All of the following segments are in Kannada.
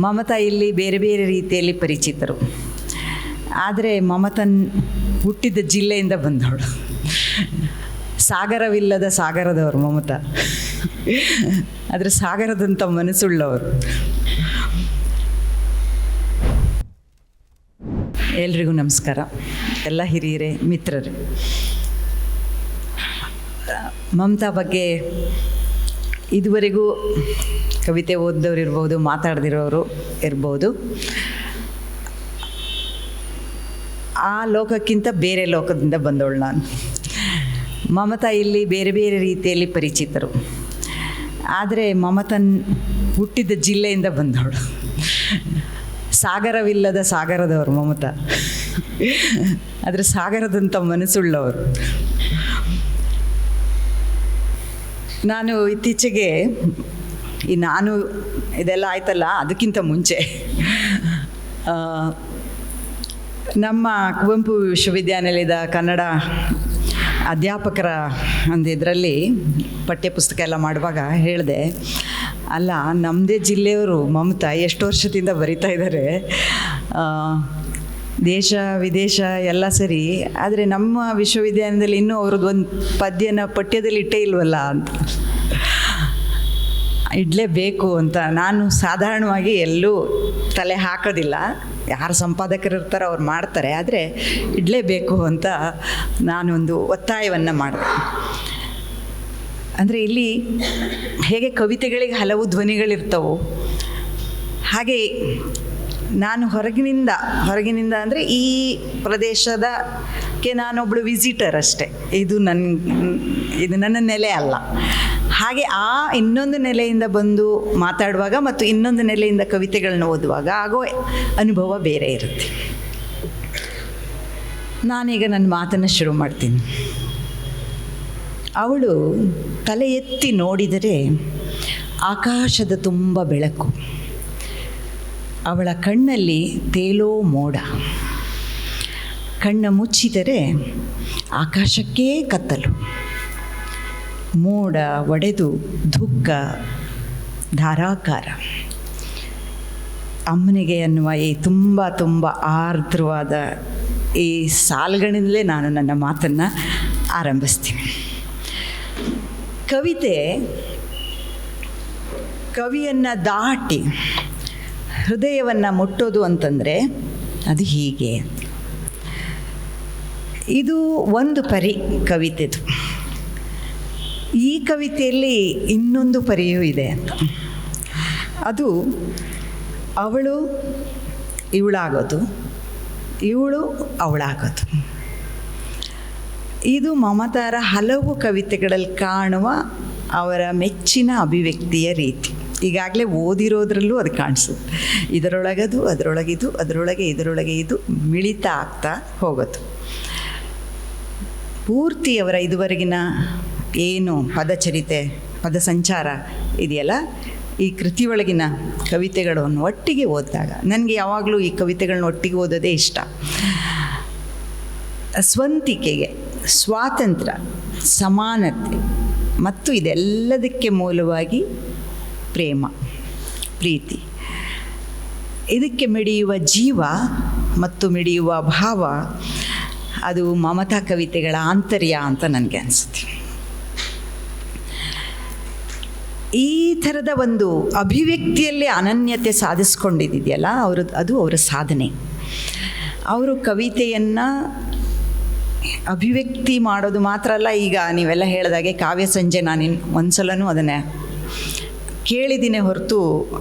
ಮಮತಾ ಇಲ್ಲಿ ಬೇರೆ ಬೇರೆ ರೀತಿಯಲ್ಲಿ ಪರಿಚಿತರು. ಆದರೆ ಮಮತನ್ ಹುಟ್ಟಿದ ಜಿಲ್ಲೆಯಿಂದ ಬಂದವಳು. ಸಾಗರವಿಲ್ಲದ ಸಾಗರದವರು ಮಮತಾ. ಆದರೆ ಸಾಗರದಂಥ ಮನಸ್ಸುಳ್ಳವರು. ಎಲ್ರಿಗೂ ನಮಸ್ಕಾರ. ಎಲ್ಲ ಹಿರಿಯರೇ, ಮಿತ್ರರೇ. ಮಮತಾ ಬಗ್ಗೆ ಇದುವರೆಗೂ ಕವಿತೆ ಓದಿದವ್ರು ಇರ್ಬೋದು, ಮಾತಾಡ್ದಿರೋರು ಇರ್ಬೋದು. ಆ ಲೋಕಕ್ಕಿಂತ ಬೇರೆ ಲೋಕದಿಂದ ಬಂದವಳು ನಾನು. ಮಮತಾ ಇಲ್ಲಿ ಬೇರೆ ಬೇರೆ ರೀತಿಯಲ್ಲಿ ಪರಿಚಿತರು. ಆದರೆ ಮಮತನ್ ಹುಟ್ಟಿದ ಜಿಲ್ಲೆಯಿಂದ ಬಂದವಳು. ಸಾಗರವಿಲ್ಲದ ಸಾಗರದವರು ಮಮತಾ. ಆದರೆ ಸಾಗರದಂಥ ಮನಸ್ಸುಳ್ಳವರು. ನಾನು ಇತ್ತೀಚೆಗೆ ಈ ನಾನು ಇದೆಲ್ಲ ಆಯ್ತಲ್ಲ, ಅದಕ್ಕಿಂತ ಮುಂಚೆ. ನಮ್ಮ ಕುವೆಂಪು ವಿಶ್ವವಿದ್ಯಾನಿಲಯದ ಕನ್ನಡ ಅಧ್ಯಾಪಕರ ಒಂದು ಇದರಲ್ಲಿ ಪಠ್ಯಪುಸ್ತಕ ಎಲ್ಲ ಮಾಡುವಾಗ ಹೇಳಿದೆ, ಅಲ್ಲ ನಮ್ಮದೇ ಜಿಲ್ಲೆಯವರು ಮಮತಾ ಎಷ್ಟು ವರ್ಷದಿಂದ ಬರಿತಾ ಇದ್ದಾರೆ ದೇಶ, ವಿದೇಶ ಎಲ್ಲ ಸರಿ, ಆದರೆ ನಮ್ಮ ವಿಶ್ವವಿದ್ಯಾಲಯದಲ್ಲಿ ಇನ್ನೂ ಅವ್ರದ್ದು ಒಂದು ಪದ್ಯನ ಪಠ್ಯದಲ್ಲಿ ಇಟ್ಟೇ ಇಲ್ವಲ್ಲ ಅಂತ. ಇಡಲೇಬೇಕು ಅಂತ ನಾನು ಸಾಧಾರಣವಾಗಿ ಎಲ್ಲೂ ತಲೆ ಹಾಕೋದಿಲ್ಲ. ಯಾರು ಸಂಪಾದಕರು ಇರ್ತಾರೋ ಅವ್ರು ಮಾಡ್ತಾರೆ, ಆದರೆ ಇಡಲೇಬೇಕು ಅಂತ ನಾನೊಂದು ಒತ್ತಾಯವನ್ನು ಮಾಡಿದೆ. ಅಂದರೆ ಇಲ್ಲಿ ಹೇಗೆ ಕವಿತೆಗಳಿಗೆ ಹಲವು ಧ್ವನಿಗಳಿರ್ತವೋ, ಹಾಗೆ ನಾನು ಹೊರಗಿನಿಂದ ಹೊರಗಿನಿಂದ ಅಂದರೆ ಈ ಪ್ರದೇಶದಕ್ಕೆ ನಾನೊಬ್ಬಳು ವಿಸಿಟರ್ ಅಷ್ಟೇ. ಇದು ನನ್ನ ಇದು ನನ್ನ ನೆಲೆ ಅಲ್ಲ. ಹಾಗೆ ಆ ಇನ್ನೊಂದು ನೆಲೆಯಿಂದ ಬಂದು ಮಾತಾಡುವಾಗ ಮತ್ತು ಇನ್ನೊಂದು ನೆಲೆಯಿಂದ ಕವಿತೆಗಳನ್ನ ಓದುವಾಗ ಆಗೋ ಅನುಭವ ಬೇರೆ ಇರುತ್ತೆ. ನಾನೀಗ ನನ್ನ ಮಾತನ್ನು ಶುರು ಮಾಡ್ತೀನಿ. ಅವಳು ತಲೆ ಎತ್ತಿ ನೋಡಿದರೆ ಆಕಾಶದ ತುಂಬ ಬೆಳಕು. ಅವಳ ಕಣ್ಣಲ್ಲಿ ತೇಲೋ ಮೋಡ. ಕಣ್ಣ ಮುಚ್ಚಿದರೆ ಆಕಾಶಕ್ಕೇ ಕತ್ತಲು. ಮೋಡ ಒಡೆದು ದುಃಖ, ಧಾರಾಕಾರ. ಅಮ್ಮನಿಗೆ ಅನ್ನುವ ಈ ತುಂಬ ತುಂಬ ಆರ್ದ್ರವಾದ ಈ ಸಾಲುಗಳಿಂದಲೇ ನಾನು ನನ್ನ ಮಾತನ್ನು ಆರಂಭಿಸ್ತೀನಿ. ಕವಿತೆ ಕವಿಯನ್ನು ದಾಟಿ ಹೃದಯವನ್ನು ಮುಟ್ಟೋದು ಅಂತಂದರೆ ಅದು ಹೀಗೆ. ಇದು ಒಂದು ಪರಿ ಕವಿತೆದು. ಈ ಕವಿತೆಯಲ್ಲಿ ಇನ್ನೊಂದು ಪರಿಯೂ ಇದೆ. ಅದು ಅವಳು ಇವಳಾಗೋದು, ಇವಳು ಅವಳಾಗೋದು. ಇದು ಮಮತಾರ ಹಲವು ಕವಿತೆಗಳಲ್ಲಿ ಕಾಣುವ ಅವರ ಮೆಚ್ಚಿನ ಅಭಿವ್ಯಕ್ತಿಯ ರೀತಿ. ಈಗಾಗಲೇ ಓದಿರೋದ್ರಲ್ಲೂ ಅದು ಕಾಣಿಸುತ್ತೆ ಇದರೊಳಗದು, ಅದರೊಳಗಿದು, ಅದರೊಳಗೆ ಇದರೊಳಗೆ ಇದು ಮಿಳಿತ ಆಗ್ತಾ ಹೋಗೋದು. ಪೂರ್ತಿ ಅವರ ಇದುವರೆಗಿನ ಏನು ಪದಚರಿತೆ ಪದ ಸಂಚಾರ ಇದೆಯಲ್ಲ? ಈ ಕೃತಿಯೊಳಗಿನ ಕವಿತೆಗಳನ್ನು ಒಟ್ಟಿಗೆ ಓದಿದಾಗ, ನನಗೆ ಯಾವಾಗಲೂ ಈ ಕವಿತೆಗಳನ್ನ ಒಟ್ಟಿಗೆ ಓದೋದೇ ಇಷ್ಟ. ಸ್ವಂತಿಕೆಗೆ ಸ್ವಾತಂತ್ರ್ಯ, ಸಮಾನತೆ ಮತ್ತು ಇದೆಲ್ಲದಕ್ಕೆ ಮೂಲವಾಗಿ ಪ್ರೇಮ, ಪ್ರೀತಿ. ಇದಕ್ಕೆ ಮಿಡಿಯುವ ಜೀವ ಮತ್ತು ಮಿಡಿಯುವ ಭಾವ ಅದು ಮಮತಾ ಕವಿತೆಗಳ ಆಂತರ್ಯ ಅಂತ ನನಗೆ ಅನಿಸುತ್ತೆ. ಈ ಥರದ ಒಂದು ಅಭಿವ್ಯಕ್ತಿಯಲ್ಲಿ ಅನನ್ಯತೆ ಸಾಧಿಸ್ಕೊಂಡಿದ್ದಿದೆಯಲ್ಲ ಅವರು, ಅದು ಅವರ ಸಾಧನೆ. ಅವರು ಕವಿತೆಯನ್ನು ಅಭಿವ್ಯಕ್ತಿ ಮಾಡೋದು ಮಾತ್ರ ಅಲ್ಲ, ಈಗ ನೀವೆಲ್ಲ ಹೇಳಿದಾಗೆ ಕಾವ್ಯ ಸಂಜೆ ನಾನು ಒಂದು ಸಲನೂ ಅದನ್ನು ಕೇಳಿದ್ದೀನಿ ಹೊರತು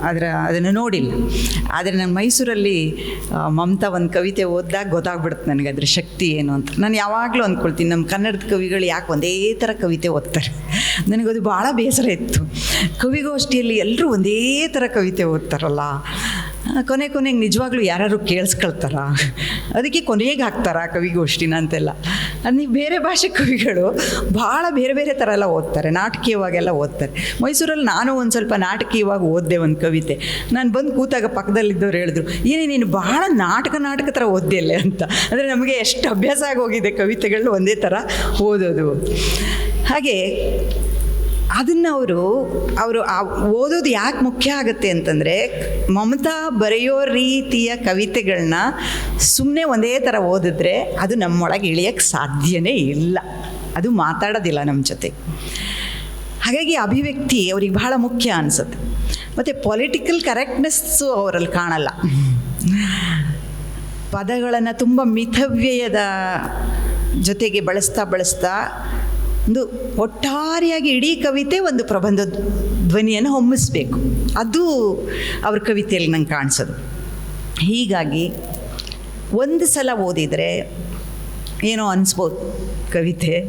ಅದರ, ಅದನ್ನು ನೋಡಿಲ್ಲ. ಆದರೆ ನಾನು ಮೈಸೂರಲ್ಲಿ ಮಮತಾ ಒಂದು ಕವಿತೆ ಓದಿದಾಗ ಗೊತ್ತಾಗ್ಬಿಡುತ್ತೆ ನನಗೆ ಅದ್ರ ಶಕ್ತಿ ಏನು ಅಂತ. ನಾನು ಯಾವಾಗಲೂ ಅಂದ್ಕೊಳ್ತೀನಿ, ನಮ್ಮ ಕನ್ನಡದ ಕವಿಗಳು ಯಾಕೆ ಒಂದೇ ಥರ ಕವಿತೆ ಓದ್ತಾರೆ? ನನಗದು ಭಾಳ ಬೇಸರ ಇತ್ತು. ಕವಿಗೋಷ್ಠಿಯಲ್ಲಿ ಎಲ್ಲರೂ ಒಂದೇ ಥರ ಕವಿತೆ ಓದ್ತಾರಲ್ಲ ಕೊನೆ ಕೊನೆಗೆ ನಿಜವಾಗ್ಲೂ ಯಾರು ಕೇಳಿಸ್ಕೊಳ್ತಾರ? ಅದಕ್ಕೆ ಕೊನೆಗೆ ಹಾಕ್ತಾರ ಕವಿಗೋಷ್ಠಿನ ಅಂತೆಲ್ಲ. ಅದು ನೀವು ಬೇರೆ ಭಾಷೆ ಕವಿಗಳು ಭಾಳ ಬೇರೆ ಬೇರೆ ಥರ ಎಲ್ಲ ಓದ್ತಾರೆ, ನಾಟಕೀಯವಾಗೆಲ್ಲ ಓದ್ತಾರೆ. ಮೈಸೂರಲ್ಲಿ ನಾನು ಒಂದು ಸ್ವಲ್ಪ ನಾಟಕೀಯವಾಗಿ ಓದಿದೆ ಒಂದು ಕವಿತೆ. ನಾನು ಬಂದು ಕೂತಾಗ ಪಕ್ಕದಲ್ಲಿದ್ದವ್ರು ಹೇಳಿದ್ರು, ಏನೇ ನೀನು ಭಾಳ ನಾಟಕ ನಾಟಕ ಥರ ಓದ್ದಿಲ್ಲ ಅಂತ. ಅಂದರೆ ನಮಗೆ ಎಷ್ಟು ಅಭ್ಯಾಸ ಆಗೋಗಿದೆ ಕವಿತೆಗಳನ್ನ ಒಂದೇ ಥರ ಓದೋದು. ಹಾಗೆ ಅದನ್ನು ಅವರು ಅವರು ಓದೋದು ಯಾಕೆ ಮುಖ್ಯ ಆಗುತ್ತೆ ಅಂತಂದರೆ, ಮಮತಾ ಬರೆಯೋ ರೀತಿಯ ಕವಿತೆಗಳನ್ನ ಸುಮ್ಮನೆ ಒಂದೇ ಥರ ಓದಿದ್ರೆ ಅದು ನಮ್ಮೊಳಗೆ ಇಳಿಯೋಕ್ಕೆ ಸಾಧ್ಯನೇ ಇಲ್ಲ. ಅದು ಮಾತಾಡೋದಿಲ್ಲ ನಮ್ಮ ಜೊತೆ. ಹಾಗಾಗಿ ಅಭಿವ್ಯಕ್ತಿ ಅವ್ರಿಗೆ ಬಹಳ ಮುಖ್ಯ ಅನ್ಸುತ್ತೆ. ಮತ್ತು ಪೊಲಿಟಿಕಲ್ ಕರೆಕ್ಟ್ನೆಸ್ಸು ಅವರಲ್ಲಿ ಕಾಣಲ್ಲ. ಪದಗಳನ್ನು ತುಂಬ ಮಿತವ್ಯಯದ ಜೊತೆಗೆ ಬಳಸ್ತಾ ಬಳಸ್ತಾ ಒಂದು ಒಟ್ಟಾರೆಯಾಗಿ ಇಡೀ ಕವಿತೆ ಒಂದು ಪ್ರಬಂಧ ಧ್ವನಿಯನ್ನು ಹೊಮ್ಮಿಸ್ಬೇಕು. ಅದು ಅವ್ರ ಕವಿತೆಯಲ್ಲಿ ನಂಗೆ ಕಾಣಿಸೋದು. ಹೀಗಾಗಿ ಒಂದು ಸಲ ಓದಿದರೆ ಏನೋ ಅನಿಸ್ಬೋದು ಕವಿತೆ.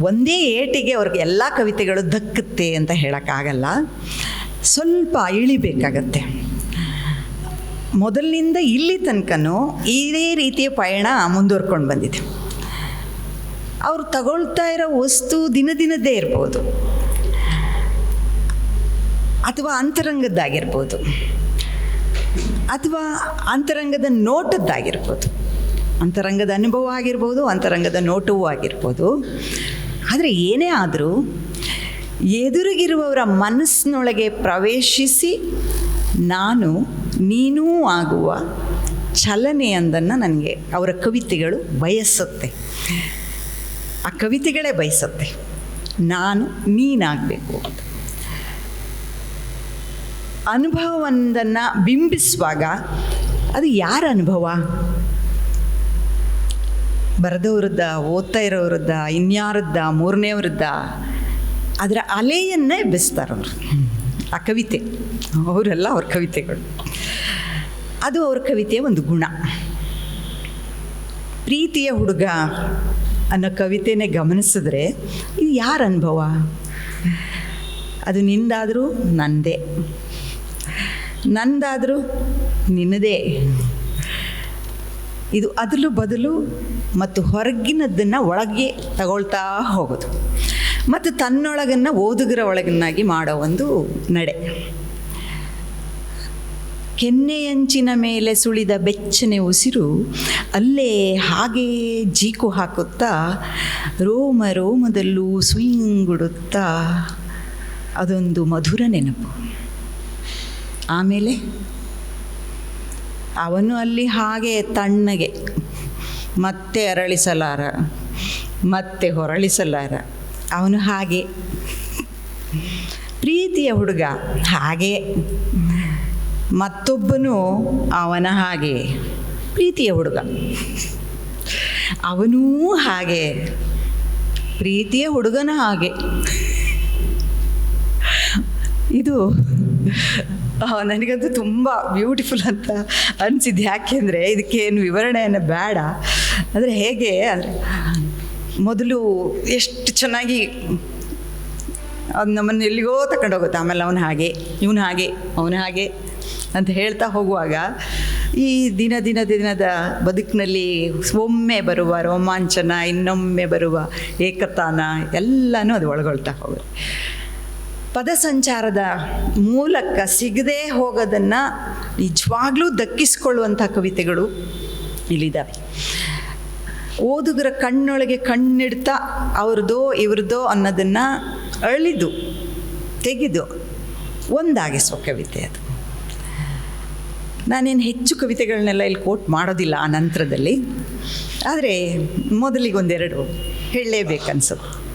ಒಂದೇ ಏಟಿಗೆ ಅವ್ರಿಗೆ ಎಲ್ಲ ಕವಿತೆಗಳು ದಕ್ಕುತ್ತೆ ಅಂತ ಹೇಳೋಕ್ಕಾಗಲ್ಲ. ಸ್ವಲ್ಪ ಇಳಿಬೇಕಾಗತ್ತೆ. ಮೊದಲಿನಿಂದ ಇಲ್ಲಿ ತನಕನೂ ಇದೇ ರೀತಿಯ ಪಯಣ ಮುಂದುವರ್ಕೊಂಡು ಬಂದಿದೆ. ಅವ್ರು ತಗೊಳ್ತಾ ಇರೋ ವಸ್ತು ದಿನ ದಿನದ್ದೇ ಇರ್ಬೋದು. ಅಥವಾ ಅಂತರಂಗದ್ದಾಗಿರ್ಬೋದು. ಅಥವಾ ಅಂತರಂಗದ ನೋಟದ್ದಾಗಿರ್ಬೋದು. ಅಂತರಂಗದ ಅನುಭವ ಆಗಿರ್ಬೋದು, ಅಂತರಂಗದ ನೋಟವೂ ಆಗಿರ್ಬೋದು. ಆದರೆ ಏನೇ ಆದರೂ ಎದುರಿಗಿರುವವರ ಮನಸ್ಸಿನೊಳಗೆ ಪ್ರವೇಶಿಸಿ ನಾನು, ನೀನೂ ಆಗುವ ಚಲನೆಯೊಂದನ್ನು ನನಗೆ ಅವರ ಕವಿತೆಗಳು ಬಯಸುತ್ತೆ. ಆ ಕವಿತೆಗಳೇ ಬಯಸುತ್ತೆ. ನಾನು ನೀನಾಗಬೇಕು ಅಂತ. ಅನುಭವವೊಂದನ್ನು ಬಿಂಬಿಸುವಾಗ ಅದು ಯಾರ ಅನುಭವ? ಬರೆದವ್ರದ್ದ, ಓದ್ತಾ ಇರೋವ್ರದ್ದ ಇನ್ಯಾರದ್ದ ಮೂರನೇವ್ರದ್ದ ಅದರ ಅಲೆಯನ್ನೇ ಎಬ್ಬಿಸ್ತಾರೆ ಅವರು. ಆ ಕವಿತೆ, ಅವರೆಲ್ಲ ಅವ್ರ ಕವಿತೆಗಳು. ಅದು ಅವ್ರ ಕವಿತೆಯ ಒಂದು ಗುಣ. ಪ್ರೀತಿಯ ಹುಡುಗ ಅನ್ನೋ ಕವಿತೆನೇ ಗಮನಿಸಿದ್ರೆ ಇದು ಯಾರ ಅನುಭವ? ಅದು ನಿಂದಾದರೂ ನಂದೇ. ನಂದಾದರೂ ನಿನ್ನದೇ. ಇದು ಅದಲು ಬದಲು ಮತ್ತು ಹೊರಗಿನದ್ದನ್ನು ಒಳಗೆ ತಗೊಳ್ತಾ ಹೋಗೋದು. ಮತ್ತು ತನ್ನೊಳಗನ್ನು ಓದುಗರ ಒಳಗನ್ನಾಗಿ ಮಾಡೋ ಒಂದು ನಡೆ. ಕೆನ್ನೆಯಂಚಿನ ಮೇಲೆ ಸುಳಿದ ಬೆಚ್ಚನೆ ಉಸಿರು ಅಲ್ಲೇ ಹಾಗೇ ಜೀಕು ಹಾಕುತ್ತಾ ರೋಮ ರೋಮದಲ್ಲೂ ಸುಯಿಂಗುಡುತ್ತಾ. ಅದೊಂದು ಮಧುರ ನೆನಪು. ಆಮೇಲೆ ಅವನು ಅಲ್ಲಿ ಹಾಗೆ ತಣ್ಣಗೆ ಮತ್ತೆ ಅರಳಿಸಲಾರ, ಮತ್ತೆ ಹೊರಳಿಸಲಾರ. ಅವನು ಹಾಗೆ. ಪ್ರೀತಿಯ ಹುಡುಗ ಹಾಗೆ. ಮತ್ತೊಬ್ಬನು ಅವನ ಹಾಗೆ, ಪ್ರೀತಿಯ ಹುಡುಗ. ಅವನೂ ಹಾಗೆ, ಪ್ರೀತಿಯ ಹುಡುಗನ ಹಾಗೆ. ಇದು ನನಗಂತೂ ತುಂಬ ಬ್ಯೂಟಿಫುಲ್ ಅಂತ ಅನಿಸಿದ್ದು. ಯಾಕೆಂದರೆ ಇದಕ್ಕೇನು ವಿವರಣೆಯನ್ನು ಬೇಡ. ಅಂದರೆ ಹೇಗೆ, ಅಂದರೆ, ಮೊದಲು ಎಷ್ಟು ಚೆನ್ನಾಗಿ, ಅದು ನಮ್ಮನ್ನು ಎಲ್ಲಿಗೋ ತಗೊಂಡೋಗುತ್ತೆ ಆಮೇಲೆ ಅವನು ಹಾಗೆ, ಇವನು ಹಾಗೆ, ಅವನು ಹಾಗೆ. ಅಂತ ಹೇಳ್ತಾ ಹೋಗುವಾಗ ಈ ದಿನ ದಿನ ದಿನದ ಬದುಕಿನಲ್ಲಿ ಒಮ್ಮೆ ಬರುವ ರೋಮಾಂಚನ, ಇನ್ನೊಮ್ಮೆ ಬರುವ ಏಕತಾನ ಎಲ್ಲನೂ ಅದು ಒಳಗೊಳ್ತಾ ಹೋಗುತ್ತೆ. ಪದ ಸಂಚಾರದ ಮೂಲಕ ಸಿಗದೇ ಹೋಗೋದನ್ನು ನಿಜವಾಗ್ಲೂ ದಕ್ಕಿಸ್ಕೊಳ್ಳುವಂಥ ಕವಿತೆಗಳು ಇಲ್ಲಿದ್ದಾವೆ ಓದುಗರ ಕಣ್ಣೊಳಗೆ ಕಣ್ಣಿಡ್ತಾ ಅವ್ರದ್ದೋ ಇವ್ರದ್ದೋ ಅನ್ನೋದನ್ನು ಅಳಿದು, ತೆಗೆದು ಒಂದಾಗಿಸುವ ಕವಿತೆ ಅದು. ನಾನೇನು ಹೆಚ್ಚು ಕವಿತೆಗಳನ್ನೆಲ್ಲ ಇಲ್ಲಿ ಕೋಟ್ ಮಾಡೋದಿಲ್ಲ ಆ ನಂತರದಲ್ಲಿ. ಆದರೆ ಮೊದಲಿಗೊಂದೆರಡು ಹೇಳಲೇಬೇಕನ್ಸುತ್ತೆ.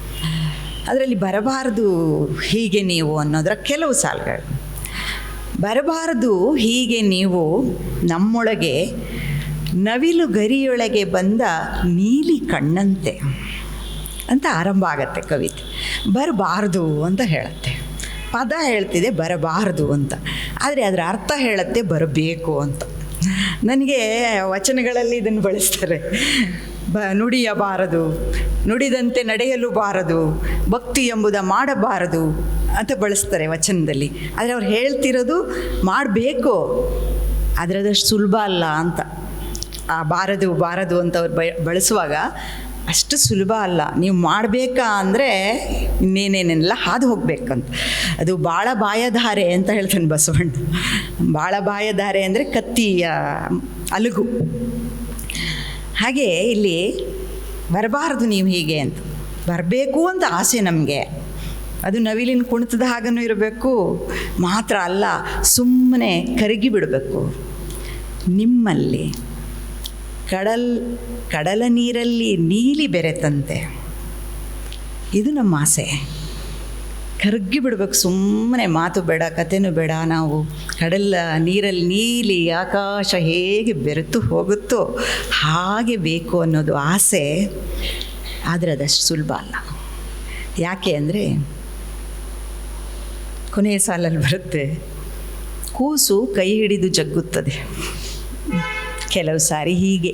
ಅದರಲ್ಲಿ ಬರಬಾರದು ಹೀಗೆ ನೀವು ಅನ್ನೋದರ ಕೆಲವು ಸಾಲುಗಳು. ಬರಬಾರದು ಹೀಗೆ ನೀವು ನಮ್ಮೊಳಗೆ ನವಿಲು ಗರಿಯೊಳಗೆ ಬಂದ ನೀಲಿ ಕಣ್ಣಂತೆ ಅಂತ ಆರಂಭ ಆಗತ್ತೆ ಕವಿತೆ. ಬರಬಾರ್ದು ಅಂತ ಹೇಳುತ್ತೆ. ಪದ ಹೇಳ್ತಿದೆ ಬರಬಾರ್ದು ಅಂತ. ಆದರೆ ಅದರ ಅರ್ಥ ಹೇಳುತ್ತೆ ಬರಬೇಕು ಅಂತ. ನನಗೆ ವಚನಗಳಲ್ಲಿ ಇದನ್ನು ಬಳಸ್ತಾರೆ. ಬ, ನುಡಿಯಬಾರದು, ನುಡಿದಂತೆ ನಡೆಯಲು ಬಾರದು ಭಕ್ತಿ ಎಂಬುದ ಮಾಡಬಾರದು ಅಂತ ಬಳಸ್ತಾರೆ ವಚನದಲ್ಲಿ. ಆದರೆ ಅವ್ರು ಹೇಳ್ತಿರೋದು ಮಾಡಬೇಕು, ಆದರೆ ಸುಲಭ ಅಲ್ಲ ಅಂತ. ಆ ಬಾರದು ಬಾರದು ಅಂತ ಅವ್ರು ಬಳಸುವಾಗ ಅಷ್ಟು ಸುಲಭ ಅಲ್ಲ. ನೀವು ಮಾಡಬೇಕಾ ಅಂದರೆ ಇನ್ನೇನೇನೆಲ್ಲ ಹಾದು ಹೋಗ್ಬೇಕಂತ. ಅದು ಭಾಳ ಬಾಯಧಾರೆ ಅಂತ ಹೇಳ್ತಾನೆ ಬಸವಣ್ಣ. ಭಾಳ ಬಾಯಧಾರೆ ಅಂದರೆ ಕತ್ತಿಯ ಅಲುಗು. ಹಾಗೆ ಇಲ್ಲಿ ಬರಬಾರದು ನೀವು ಹೀಗೆ ಅಂತ. ಬರಬೇಕು ಅಂತ ಆಸೆ ನಮಗೆ. ಅದು ನವಿಲಿನ ಕುಣಿತದ ಹಾಗೂ ಇರಬೇಕು. ಮಾತ್ರ ಅಲ್ಲ, ಸುಮ್ಮನೆ ಕರಗಿ ಬಿಡಬೇಕು. ನಿಮ್ಮಲ್ಲಿ ಕಡಲ್ ಕಡಲ ನೀರಲ್ಲಿ ನೀಲಿ ಬೆರೆತಂತೆ. ಇದು ನಮ್ಮ ಆಸೆ. ಕರಗಿ ಬಿಡ್ಬೇಕು, ಸುಮ್ಮನೆ ಮಾತು ಬೇಡ ಕಥೆನೂ ಬೇಡ. ನಾವು ಕಡಲ ನೀರಲ್ಲಿ ನೀಲಿ ಆಕಾಶ ಹೇಗೆ ಬೆರೆತು ಹೋಗುತ್ತೋ ಹಾಗೆ ಬೇಕು ಅನ್ನೋದು ಆಸೆ. ಆದರೆ ಅದಷ್ಟು ಸುಲಭ ಅಲ್ಲ. ಯಾಕೆ ಅಂದರೆ ಕೊನೆಯ ಸಾಲಲ್ಲಿ ಬರುತ್ತೆ, ಕೂಸು ಕೈ ಹಿಡಿದು ಜಗ್ಗುತ್ತದೆ. ಕೆಲವು ಸಾರಿ ಹೀಗೆ.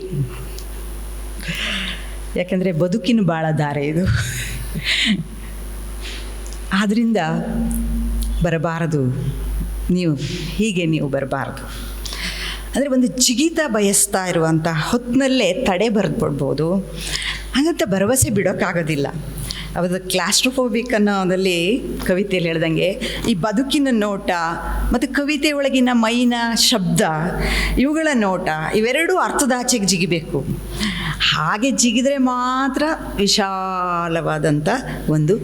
ಯಾಕಂದರೆ ಬದುಕಿನ ಭಾಳ ದಾರೆ ಇದು. ಆದ್ದರಿಂದ ಬರಬಾರದು. ನೀವು ಹೀಗೆ ನೀವು ಬರಬಾರದು. ಅಂದರೆ ಒಂದು ಜಿಗಿತ ಬಯಸ್ತಾ ಇರುವಂಥ ಹೊತ್ತಿನಲ್ಲೇ ತಡೆ ಬರೆದ್ಬಿಡ್ಬೋದು. ಹಾಗಂತ ಭರವಸೆ ಬಿಡೋಕ್ಕಾಗೋದಿಲ್ಲ ಅವತ್ತು ಕ್ಲಾಸ್ಟ್ರೋಫೋಬಿಕ್ ಅನ್ನೋದಲ್ಲಿ ಕವಿತೆಯಲ್ಲಿ ಹೇಳ್ದಂಗೆ, ಈ ಬದುಕಿನ ನೋಟ ಮತ್ತು ಕವಿತೆ ಒಳಗಿನ ಮೈನ ಶಬ್ದ, ಇವುಗಳ ನೋಟ ಇವೆರಡೂ ಅರ್ಥದಾಚೆಗೆ ಜಿಗಿಬೇಕು. ಹಾಗೆ ಜಿಗಿದರೆ ಮಾತ್ರ ವಿಶಾಲವಾದಂಥ ಒಂದು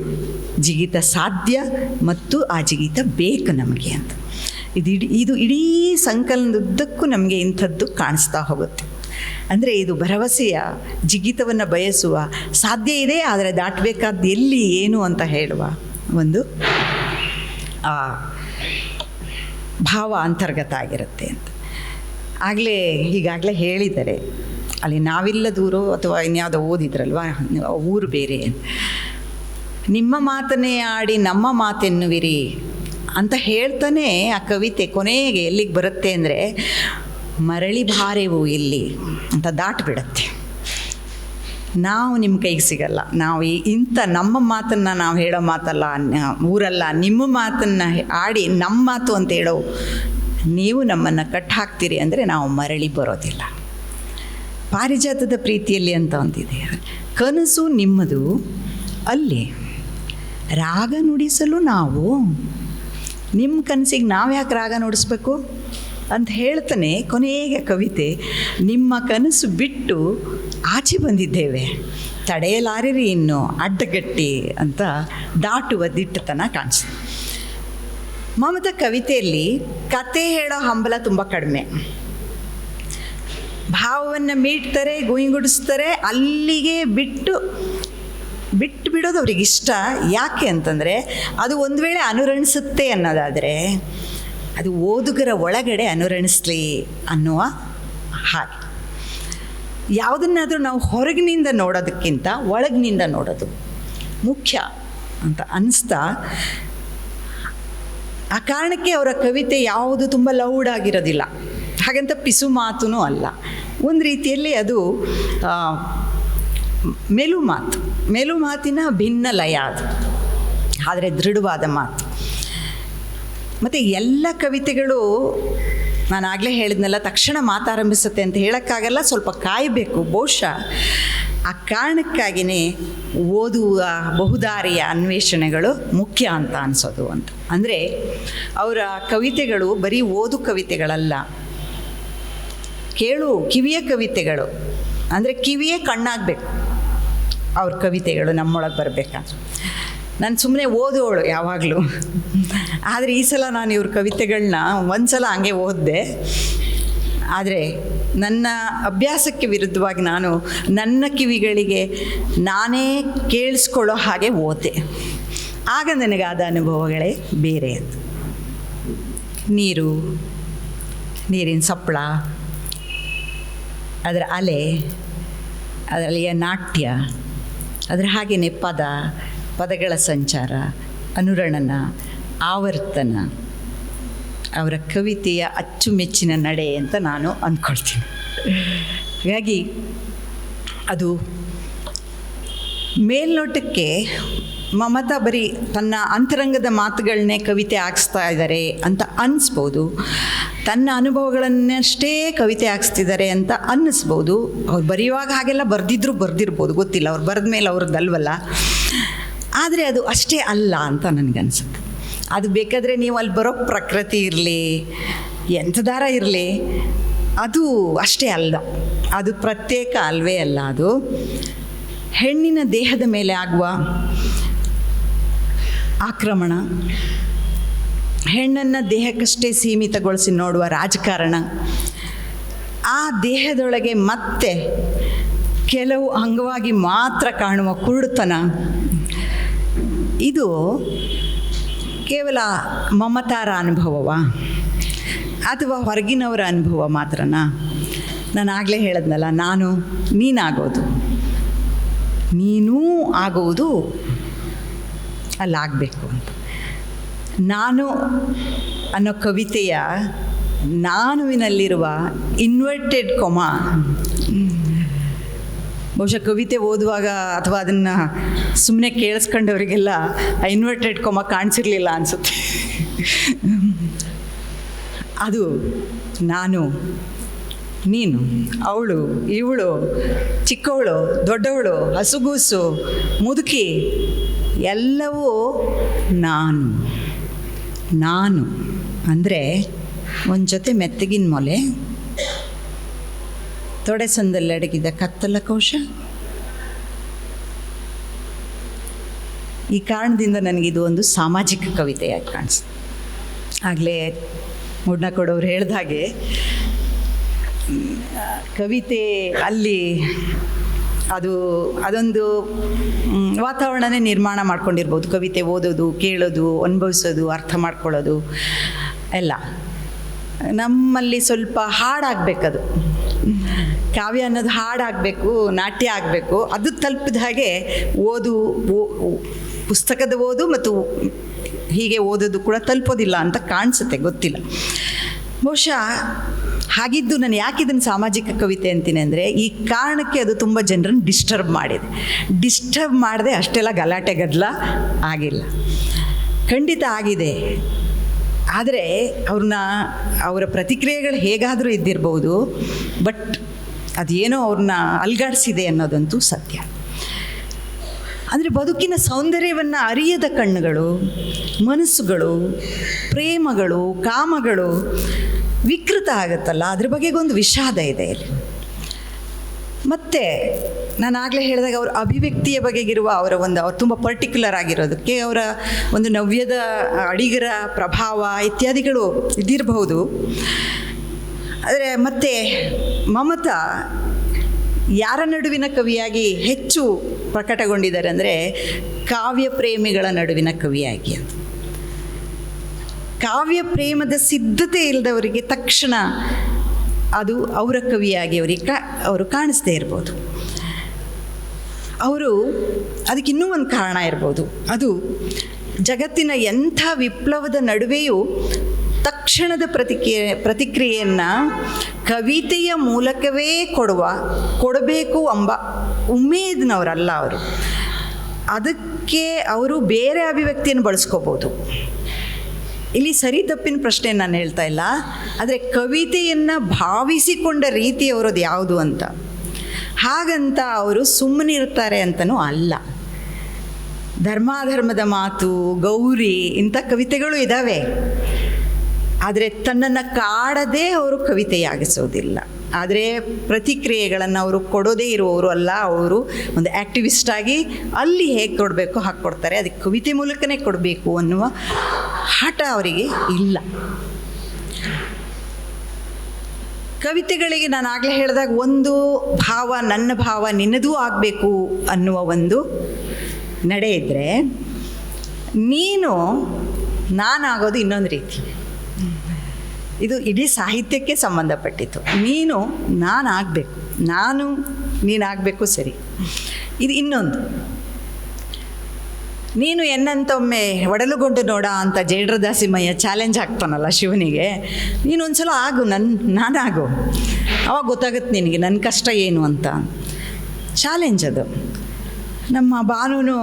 ಜಿಗಿತ ಸಾಧ್ಯ ಮತ್ತು ಆ ಜಿಗಿತ ಬೇಕು ನಮಗೆ ಅಂತ. ಇದು ಇಡೀ ಇದು ಇಡೀ ಸಂಕಲನದುದ್ದಕ್ಕೂ ನಮಗೆ ಇಂಥದ್ದು ಕಾಣಿಸ್ತಾ ಹೋಗುತ್ತೆ. ಅಂದರೆ ಇದು ಭರವಸೆಯ ಜಿಗಿತವನ್ನು ಬಯಸುವ ಸಾಧ್ಯ ಇದೆ, ಆದರೆ ದಾಟಬೇಕಾದ್ದು ಎಲ್ಲಿ, ಏನು ಅಂತ ಹೇಳುವ ಒಂದು, ಆ, ಭಾವ ಅಂತರ್ಗತ ಆಗಿರುತ್ತೆ ಅಂತ. ಆಗಲೇ, ಈಗಾಗಲೇ ಹೇಳಿದ್ದಾರೆ ಅಲ್ಲಿ ನಾವಿಲ್ಲ ದೂರು ಅಥವಾ ಇನ್ಯಾವುದೋ ಓದಿದ್ರಲ್ವ? ಊರು ಬೇರೆ. ನಿಮ್ಮ ಮಾತನ್ನೇ ಆಡಿ ನಮ್ಮ ಮಾತೆನ್ನುವಿರಿ ಅಂತ ಹೇಳ್ತಾನೆ ಆ ಕವಿತೆ ಕೊನೆಗೆ ಎಲ್ಲಿಗೆ ಬರುತ್ತೆ ಅಂದರೆ, ಮರಳಿ ಭಾರೆವು ಇಲ್ಲಿ ಅಂತ ದಾಟಿಬಿಡತ್ತೆ. ನಾವು ನಿಮ್ಮ ಕೈಗೆ ಸಿಗಲ್ಲ. ನಾವು ಇಂಥ ನಮ್ಮ ಮಾತನ್ನು ನಾವು ಹೇಳೋ ಮಾತಲ್ಲ ಊರಲ್ಲ, ನಿಮ್ಮ ಮಾತನ್ನು ಆಡಿ ನಮ್ಮ ಮಾತು ಅಂತ ಹೇಳೋ, ನೀವು ನಮ್ಮನ್ನು ಕಟ್ ಹಾಕ್ತೀರಿ ಅಂದರೆ ನಾವು ಮರಳಿ ಬರೋದಿಲ್ಲ. ಪಾರಿಜಾತದ ಪ್ರೀತಿಯಲ್ಲಿ ಅಂತ ಒಂದಿದೆ ಕನಸು ನಿಮ್ಮದು. ಅಲ್ಲಿ ರಾಗ ನುಡಿಸಲು ನಾವು ನಿಮ್ಮ ಕನಸಿಗೆ ನಾವು ಯಾಕೆ ರಾಗ ನುಡಿಸ್ಬೇಕು? ಅಂತ ಹೇಳ್ತಾನೆ ಕೊನೆಗೆ ಕವಿತೆ. ನಿಮ್ಮ ಕನಸು ಬಿಟ್ಟು ಆಚೆ ಬಂದಿದ್ದೇವೆ. ತಡೆಯಲಾರಿರಿ ಇನ್ನು ಅಡ್ಡಗಟ್ಟಿ ಅಂತ ದಾಟುವ ದಿಟ್ಟತನ ಕಾಣಿಸ್ತು ಮಮತಾ ಕವಿತೆಯಲ್ಲಿ ಕತೆ ಹೇಳೋ ಹಂಬಲ ತುಂಬ ಕಡಿಮೆ. ಭಾವವನ್ನು ಮೀಟ್ತಾರೆ ಗುಯಿಂಗುಡಿಸ್ತಾರೆ ಅಲ್ಲಿಗೆ ಬಿಟ್ಟು ಬಿಟ್ಟು ಬಿಡೋದು ಅವ್ರಿಗೆ ಇಷ್ಟ. ಯಾಕೆ ಅಂತಂದರೆ ಅದು ಒಂದು ವೇಳೆ ಅನುರಣಿಸುತ್ತೆ ಅನ್ನೋದಾದರೆ ಅದು ಓದುಗರ ಒಳಗಡೆ ಅನುರಣಿಸ್ಲಿ ಅನ್ನುವ ಹಾಗೆ. ಯಾವುದನ್ನಾದರೂ ನಾವು ಹೊರಗಿನಿಂದ ನೋಡೋದಕ್ಕಿಂತ ಒಳಗಿನಿಂದ ನೋಡೋದು ಮುಖ್ಯ ಅಂತ ಅನ್ನಿಸ್ತಾ ಆ ಕಾರಣಕ್ಕೆ ಅವರ ಕವಿತೆ ಯಾವುದು ತುಂಬ ಲೌಡ್ ಆಗಿರೋದಿಲ್ಲ. ಹಾಗಂತ ಪಿಸು ಮಾತೂ ಅಲ್ಲ. ಒಂದು ರೀತಿಯಲ್ಲಿ ಅದು ಮೇಲು ಮಾತು. ಮೇಲು ಮಾತಿನ ಭಿನ್ನ ಲಯ ಅದು. ಆದರೆ ದೃಢವಾದ ಮಾತು. ಮತ್ತು ಎಲ್ಲ ಕವಿತೆಗಳು ನಾನು ಆಗಲೇ ಹೇಳಿದ್ನಲ್ಲ, ತಕ್ಷಣ ಮಾತಾರಂಭಿಸುತ್ತೆ ಅಂತ ಹೇಳೋಕ್ಕಾಗಲ್ಲ, ಸ್ವಲ್ಪ ಕಾಯಬೇಕು. ಬಹುಶಃ ಆ ಕಾರಣಕ್ಕಾಗಿಯೇ ಓದುವ ಬಹುದಾರಿಯ ಅನ್ವೇಷಣೆಗಳು ಮುಖ್ಯ ಅಂತ ಅನಿಸೋದು ಅಂತ. ಅಂದರೆ ಅವರ ಕವಿತೆಗಳು ಬರೀ ಓದು ಕವಿತೆಗಳಲ್ಲ ಕೇಳು ಕಿವಿಯ ಕವಿತೆಗಳು. ಅಂದರೆ ಕಿವಿಯೇ ಕಣ್ಣಾಗಬೇಕು. ಅವ್ರ ಕವಿತೆಗಳು ನಮ್ಮೊಳಗೆ ಬರಬೇಕಾದ್ರೆ ನಾನು ಸುಮ್ಮನೆ ಓದೋಳು ಯಾವಾಗಲೂ. ಆದರೆ ಈ ಸಲ ನಾನು ಇವ್ರ ಕವಿತೆಗಳನ್ನ ಒಂದು ಸಲ ಹಂಗೆ ಓದಿದೆ. ಆದರೆ ನನ್ನ ಅಭ್ಯಾಸಕ್ಕೆ ವಿರುದ್ಧವಾಗಿ ನಾನು ನನ್ನ ಕಿವಿಗಳಿಗೆ ನಾನೇ ಕೇಳಿಸ್ಕೊಳ್ಳೋ ಹಾಗೆ ಓದೆ ಆಗ ನನಗಾದ ಅನುಭವಗಳೇ ಬೇರೆ. ಅಂತ ನೀರು, ನೀರಿನ ಸಪ್ಪಳ ಅದರ ಅಲೆ, ಅದರಲ್ಲಿಯ ನಾಟ್ಯ, ಅದರ ಹಾಗೆಯೇ ಪದ, ಪದಗಳ ಸಂಚಾರ, ಅನುರಣನ, ಆವರ್ತನ, ಅವರ ಕವಿತೆಯ ಅಚ್ಚುಮೆಚ್ಚಿನ ನಡೆ ಅಂತ ನಾನು ಅಂದ್ಕೊಳ್ತೀನಿ. ಹಾಗಾಗಿ ಅದು ಮೇಲ್ನೋಟಕ್ಕೆ ಮಮತಾ ಬರೀ ತನ್ನ ಅಂತರಂಗದ ಮಾತುಗಳನ್ನೇ ಕವಿತೆ ಹಾಕ್ಸ್ತಾ ಇದ್ದಾರೆ ಅಂತ ಅನ್ನಿಸ್ಬೋದು ತನ್ನ ಅನುಭವಗಳನ್ನಷ್ಟೇ ಕವಿತೆ ಹಾಕ್ಸ್ತಿದ್ದಾರೆ ಅಂತ ಅನ್ನಿಸ್ಬೋದು. ಅವ್ರು ಬರೆಯುವಾಗ ಹಾಗೆಲ್ಲ ಬರೆದಿದ್ರು ಬರೆದಿರ್ಬೋದು, ಗೊತ್ತಿಲ್ಲ. ಅವ್ರು ಬರೆದ ಮೇಲೆ ಅವ್ರದ್ದಲ್ವಲ್ಲ ಆದರೆ ಅದು ಅಷ್ಟೇ ಅಲ್ಲ ಅಂತ ನನಗನ್ಸುತ್ತೆ ಅದು ಬೇಕಾದರೆ ನೀವು ಅಲ್ಲಿ ಬರೋ ಪ್ರಕೃತಿ ಇರಲಿ ಎಂಥದಾರ ಇರಲಿ, ಅದು ಅಷ್ಟೇ ಅಲ್ಲ. ಅದು ಪ್ರತ್ಯೇಕ ಅಲ್ವೇ ಅಲ್ಲ ಅದು. ಹೆಣ್ಣಿನ ದೇಹದ ಮೇಲೆ ಆಗುವ ಆಕ್ರಮಣ ಹೆಣ್ಣನ್ನು ದೇಹಕ್ಕಷ್ಟೇ ಸೀಮಿತಗೊಳಿಸಿ ನೋಡುವ ರಾಜಕಾರಣ, ಆ ದೇಹದೊಳಗೆ ಮತ್ತೆ ಕೆಲವು ಅಂಗವಾಗಿ ಮಾತ್ರ ಕಾಣುವ ಕುರುಡುತನ. ಇದು ಕೇವಲ ಮಮತಾರ ಅನುಭವವ? ಅಥವಾ ಹೊರಗಿನವರ ಅನುಭವ ಮಾತ್ರನಾ? ನಾನು ಆಗಲೇ ಹೇಳಿದ್ನಲ್ಲ, ನಾನು, ನೀನಾಗೋದು. ನೀನೂ ಆಗುವುದು ಅಲ್ಲಾಗಬೇಕು ಅಂತ. ನಾನು ಅನ್ನೋ ಕವಿತೆಯ ನಾನುವಿನಲ್ಲಿರುವ ಇನ್ವರ್ಟೆಡ್ ಕೊಮ ಬಹುಶಃ ಕವಿತೆ ಓದುವಾಗ ಅಥವಾ ಅದನ್ನು ಸುಮ್ಮನೆ ಕೇಳಿಸ್ಕೊಂಡವರಿಗೆಲ್ಲ ಆ ಇನ್ವರ್ಟೆಡ್ ಕೊಮ ಕಾಣಿಸಿರ್ಲಿಲ್ಲ ಅನಿಸುತ್ತೆ. ಅದು ನಾನು, ನೀನು, ಅವಳು, ಇವಳು, ಚಿಕ್ಕವಳು, ದೊಡ್ಡವಳು, ಹಸುಗೂಸು, ಮುದುಕಿ, ಎಲ್ಲವೂ ನಾನು. ನಾನು ಅಂದರೆ ಒಂದು ಜೊತೆ ಮೆತ್ತಗಿನ ಮೊಲೆ, ತೊಡೆ ಸಂದಲ್ಲಿ ಅಡಗಿದ ಕತ್ತಲ ಕೋಶ. ಈ ಕಾರಣದಿಂದ ನನಗಿದು ಒಂದು ಸಾಮಾಜಿಕ ಕವಿತೆಯಾಗಿ ಕಾಣಿಸ್ತು. ಆಗಲೇ ಮೂಡ್ನ ಕೊಡೋರು ಹೇಳಿದಾಗೆ ಕವಿತೆ ಅಲ್ಲಿ ಅದು, ಅದೊಂದು ವಾತಾವರಣನೇ ನಿರ್ಮಾಣ ಮಾಡ್ಕೊಂಡಿರ್ಬೋದು. ಕವಿತೆ ಓದೋದು, ಕೇಳೋದು, ಅನುಭವಿಸೋದು, ಅರ್ಥ ಮಾಡ್ಕೊಳ್ಳೋದು, ಎಲ್ಲ. ನಮ್ಮಲ್ಲಿ ಸ್ವಲ್ಪ ಹಾಡಾಗಬೇಕದು. ಕಾವ್ಯ ಅನ್ನೋದು ಹಾಡಾಗಬೇಕು, ನಾಟ್ಯ ಆಗಬೇಕು, ಅದು ತಲುಪಿದ ಹಾಗೆ ಓದು ಪುಸ್ತಕದ ಓದು ಮತ್ತು ಹೀಗೆ ಓದೋದು ಕೂಡ ತಲುಪೋದಿಲ್ಲ ಅಂತ ಕಾಣಿಸುತ್ತೆ, ಗೊತ್ತಿಲ್ಲ. ಬಹುಶಃ ಹಾಗಿದ್ದು ನಾನು ಯಾಕೆ ಇದನ್ನು ಸಾಮಾಜಿಕ ಕವಿತೆ ಅಂತೀನಿ ಅಂದರೆ, ಈ ಕಾರಣಕ್ಕೆ ಅದು ತುಂಬ ಜನರನ್ನು ಡಿಸ್ಟರ್ಬ್ ಮಾಡಿದೆ. ಡಿಸ್ಟರ್ಬ್ ಮಾಡದೆ ಅಷ್ಟೆಲ್ಲ ಗಲಾಟೆ ಗದ್ದಲ ಆಗಿಲ್ಲ. ಖಂಡಿತ ಆಗಿದೆ. ಆದರೆ ಅವ್ರನ್ನ, ಅವರ ಪ್ರತಿಕ್ರಿಯೆಗಳು ಹೇಗಾದರೂ ಇದ್ದಿರ್ಬೋದು, ಬಟ್ ಅದೇನೋ ಅವ್ರನ್ನ ಅಲ್ಗಾಡಿಸಿದೆ ಅನ್ನೋದಂತೂ ಸತ್ಯ. ಅಂದರೆ ಬದುಕಿನ ಸೌಂದರ್ಯವನ್ನು ಅರಿಯದ ಕಣ್ಣುಗಳು, ಮನಸ್ಸುಗಳು, ಪ್ರೇಮಗಳು, ಕಾಮಗಳು ವಿಕೃತ ಆಗುತ್ತಲ್ಲ? ಅದ್ರ ಬಗೆಗೊಂದು ವಿಷಾದ ಇದೆ ಇಲ್ಲಿ. ಮತ್ತು ನಾನು ಆಗಲೇ ಹೇಳಿದಾಗ ಅವ್ರ ಅಭಿವ್ಯಕ್ತಿಯ ಬಗೆಗಿರುವ ಅವರ ಒಂದು, ಅವ್ರು ತುಂಬ ಪರ್ಟಿಕ್ಯುಲರ್ ಆಗಿರೋದಕ್ಕೆ ಅವರ ಒಂದು ನವ್ಯದ ಅಡಿಗರ ಪ್ರಭಾವ ಇತ್ಯಾದಿಗಳು ಇದ್ದಿರಬಹುದು. ಆದರೆ ಮತ್ತೆ ಮಮತಾ ಯಾರ ನಡುವಿನ ಕವಿಯಾಗಿ ಹೆಚ್ಚು ಪ್ರಕಟಗೊಂಡಿದ್ದಾರೆ ಅಂದರೆ ಕಾವ್ಯ ಪ್ರೇಮಿಗಳ ನಡುವಿನ ಕವಿಯಾಗಿ ಕಾವ್ಯ ಪ್ರೇಮದ ಸಿದ್ಧತೆ ಇಲ್ಲದವರಿಗೆ ತಕ್ಷಣ ಅದು ಅವರ ಕವಿಯಾಗಿ ಅವರಿಗೆ ಕಾ, ಅವರು ಕಾಣಿಸ್ದೇ ಇರ್ಬೋದು. ಅವರು ಅದಕ್ಕೆ ಇನ್ನೂ ಒಂದು ಕಾರಣ ಇರ್ಬೋದು. ಅದು ಜಗತ್ತಿನ ಎಂಥ ವಿಪ್ಲವದ ನಡುವೆಯೂ ತಕ್ಷಣದ ಪ್ರತಿಕ್ರಿಯೆ ಪ್ರತಿಕ್ರಿಯೆಯನ್ನು ಕವಿತೆಯ ಮೂಲಕವೇ ಕೊಡುವ, ಕೊಡಬೇಕು ಎಂಬ ಉಮೇದಿನವರಲ್ಲ ಅವರು. ಅದಕ್ಕೆ ಅವರು ಬೇರೆ ಅಭಿವ್ಯಕ್ತಿಯನ್ನು ಬಳಸ್ಕೋಬೋದು. ಇಲ್ಲಿ ಸರಿ ತಪ್ಪಿನ ಪ್ರಶ್ನೆ ನಾನು ಹೇಳ್ತಾ ಇಲ್ಲ. ಆದರೆ ಕವಿತೆಯನ್ನು ಭಾವಿಸಿಕೊಂಡ ರೀತಿ ಅವರದ್ದು ಯಾವುದು ಅಂತ. ಹಾಗಂತ ಅವರು ಸುಮ್ಮನಿರ್ತಾರೆ ಅಂತನೂ ಅಲ್ಲ. ಧರ್ಮಾಧರ್ಮದ ಮಾತು, ಗೌರಿ ಇಂಥ ಕವಿತೆಗಳು ಇದ್ದಾವೆ ಆದರೆ ತನ್ನನ್ನು ಕಾಡದೇ ಅವರು ಕವಿತೆಯಾಗಿಸೋದಿಲ್ಲ. ಆದರೆ ಪ್ರತಿಕ್ರಿಯೆಗಳನ್ನು ಅವರು ಕೊಡೋದೇ ಇರುವವರು ಅಲ್ಲ, ಅವರು ಒಂದು ಆ್ಯಕ್ಟಿವಿಸ್ಟ್ ಆಗಿ ಅಲ್ಲಿ ಹೇಗೆ ಕೊಡಬೇಕು, ಹಾಗೆ ಕೊಡ್ತಾರೆ, ಅದಕ್ಕೆ ಕವಿತೆ ಮೂಲಕನೇ ಕೊಡಬೇಕು ಅನ್ನುವ ಹಠ ಅವರಿಗೆ ಇಲ್ಲ. ಕವಿತೆಗಳಿಗೆ ನಾನು ಆಗಲೇ ಹೇಳಿದಾಗ ಒಂದು ಭಾವ ನನ್ನ ಭಾವ ನಿನ್ನದೂ ಆಗಬೇಕು ಅನ್ನುವ ಒಂದು ನಡೆ ಇದ್ದರೆ ನೀನು ನಾನಾಗೋದು ಇನ್ನೊಂದು ರೀತಿ. ಇದು ಇಡೀ ಸಾಹಿತ್ಯಕ್ಕೆ ಸಂಬಂಧಪಟ್ಟಿತ್ತು. ನೀನು ನಾನು ಆಗಬೇಕು ನಾನು ನೀನಾಗಬೇಕು ಸರಿ. ಇದು ಇನ್ನೊಂದು. ನೀನು ಎನ್ನಂತೊಮ್ಮೆ ಒಡಲುಗೊಂಡು ನೋಡ ಅಂತ ಜೇಡ್ರದಾಸಿಮಯ್ಯ ಚಾಲೆಂಜ್ ಆಗ್ತಾನಲ್ಲ ಶಿವನಿಗೆ. ನೀನು ಒಂದ್ಸಲ ಆಗು ನನ್ನ ನಾನಾಗು. ಅವಾಗ ಗೊತ್ತಾಗುತ್ತೆ ನಿನಗೆ ನನ್ನ ಕಷ್ಟ ಏನು ಅಂತ. ಚಾಲೆಂಜ್ ಅದು. ನಮ್ಮ ಬಾನೂನು